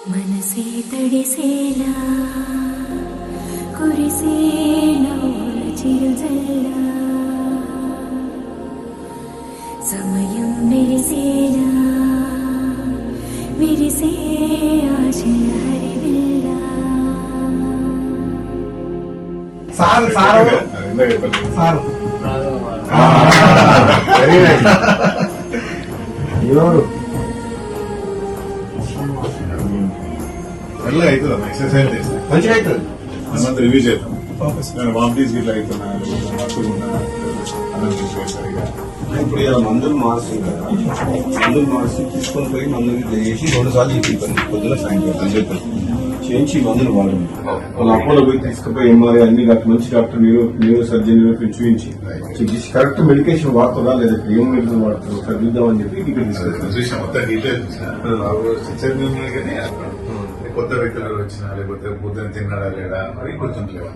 మనసే తడిసేలా కురిసే నవ్వుల చిరుజల్లా సమయం మెరిసేలా విరిసే ఆశల హరివిల్లా సార్ సార్ సార్ ఎవరు మెల్లగా అవుతుంది ఎక్సర్సైజ్ చేస్తే మంచిగా అవుతుంది మనమంతా రివ్యూ చేద్దాం నేను వామిటీస్ ఇట్లా అవుతున్నా లేకపోతే మత్తుగా ఉన్నా అన్నం తీసుకోవాలి సరిగా ఇప్పుడు ఇలా మందులు మార్చి కదా మందులు మార్చి తీసుకొని పోయి మందులు ఇట్లా చేసి రెండు సార్లు చెప్పి పొద్దున సాయంత్రం అని చెప్పాను చేయించి మందులు వాడండి. వాళ్ళు అపోలో పోయి తీసుకుపోయి ఎంఆర్ఐ అన్ని మంచి డాక్టర్ న్యూరో న్యూరో సర్జన్ చూపించి చెక్ చేసి కరెక్ట్ మెడికేషన్ వాడుతుందా లేదా ఏం మెడిసిన్ వాడుతుందో చూద్దామని చెప్పి ఇక్కడ తీసుకొచ్చాను కొత్త వ్యక్తులు వచ్చినా లేకపోతే పొద్దున తిన్నాడా లేడా మరి గుర్తుంటలేవు